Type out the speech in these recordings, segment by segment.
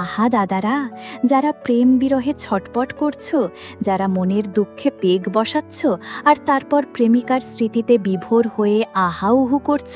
আহা দাদারা, যারা প্রেম বিরহে ছটপট করছ, যারা মনের দুঃখে পেগ বসাচ্ছ, আর তারপর প্রেমিকার স্মৃতিতে বিভোর হয়ে আহা উহু করছ,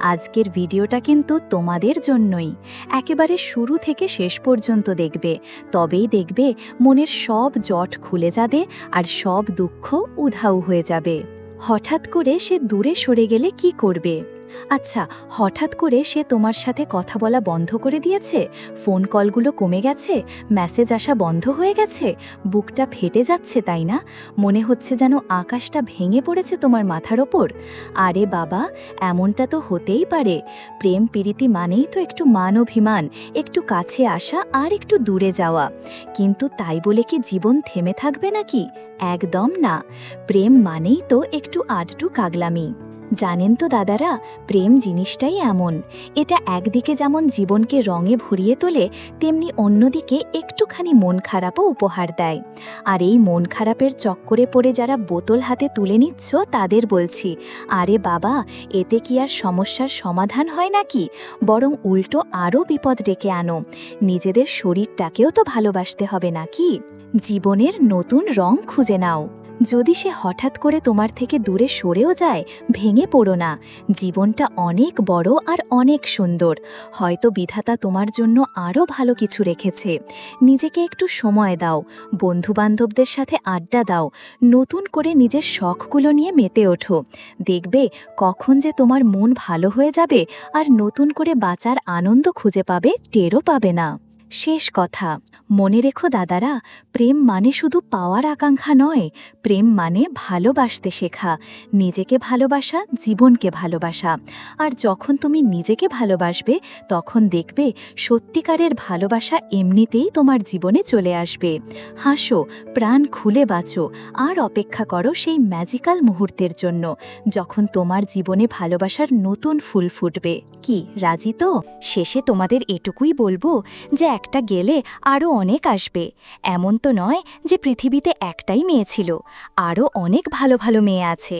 আজকের ভিডিওটা কিন্তু তোমাদের জন্যই। একেবারে শুরু থেকে শেষ পর্যন্ত দেখবে, তবেই দেখবে মনের সব জট খুলে যাবে আর সব দুঃখ উধাও হয়ে যাবে। হঠাৎ করে সে দূরে সরে গেলে কি করবে? আচ্ছা হঠাৎ করে সে তোমার সাথে কথা বলা বন্ধ করে দিয়েছে? ফোন কলগুলো কমে গেছে? মেসেজ আসা বন্ধ হয়ে গেছে? বুকটা ফেটে যাচ্ছে, তাই না? মনে হচ্ছে যেন আকাশটা ভেঙে পড়েছে তোমার মাথার ওপর। আরে বাবা, এমনটা তো হতেই পারে। প্রেম প্রীতি মানেই তো একটু মান অভিমান, একটু কাছে আসা আর একটু দূরে যাওয়া। কিন্তু তাই বলে কি জীবন থেমে থাকবে নাকি? একদম না। প্রেম মানেই তো একটু আডটু কাগলামি। জানেন তো দাদারা, প্রেম জিনিসটাই এমন। এটা একদিকে যেমন জীবনকে রঙে ভরিয়ে তোলে, তেমনি অন্যদিকে একটুখানি মন খারাপও উপহার দেয়। আর এই মন খারাপের চক্করে পড়ে যারা বোতল হাতে তুলে নিচ্ছ, তাদের বলছি, আরে বাবা, এতে কি আর সমস্যার সমাধান হয় নাকি? বরং উল্টো আরও বিপদ ডেকে আনো। নিজেদের শরীরটাকেও তো ভালোবাসতে হবে নাকি? জীবনের নতুন রং খুঁজে নাও। যদি সে হঠাৎ করে তোমার থেকে দূরে সরেও যায়, ভেঙে পড়ো না। জীবনটা অনেক বড় আর অনেক সুন্দর। হয়তো বিধাতা তোমার জন্য আরও ভালো কিছু রেখেছে। নিজেকে একটু সময় দাও। বন্ধুবান্ধবদের সাথে আড্ডা দাও। নতুন করে নিজের শখগুলো নিয়ে মেতে ওঠো। দেখবে কখন যে তোমার মন ভালো হয়ে যাবে আর নতুন করে বাঁচার আনন্দ খুঁজে পাবে, টেরও পাবে না। শেষ কথা। মনে রেখো দাদারা, প্রেম মানে শুধু পাওয়ার আকাঙ্ক্ষা নয়, প্রেম মানে ভালোবাসতে শেখা, নিজেকে ভালোবাসা, জীবনকে ভালোবাসা। আর যখন তুমি নিজেকে ভালোবাসবে, তখন দেখবে সত্যিকারের ভালোবাসা এমনিতেই তোমার জীবনে চলে আসবে। হাসো, প্রাণ খুলে বাঁচো, আর অপেক্ষা করো সেই ম্যাজিক্যাল মুহূর্তের জন্য, যখন তোমার জীবনে ভালোবাসার নতুন ফুল ফুটবে। কি, রাজি তো? শেষে তোমাদের এটুকুই বলব যে একটা গেলে আরও অনেক আসবে। এমন তো নয় যে পৃথিবীতে একটাই মেয়ে ছিল। আরও অনেক ভালো ভালো মেয়ে আছে।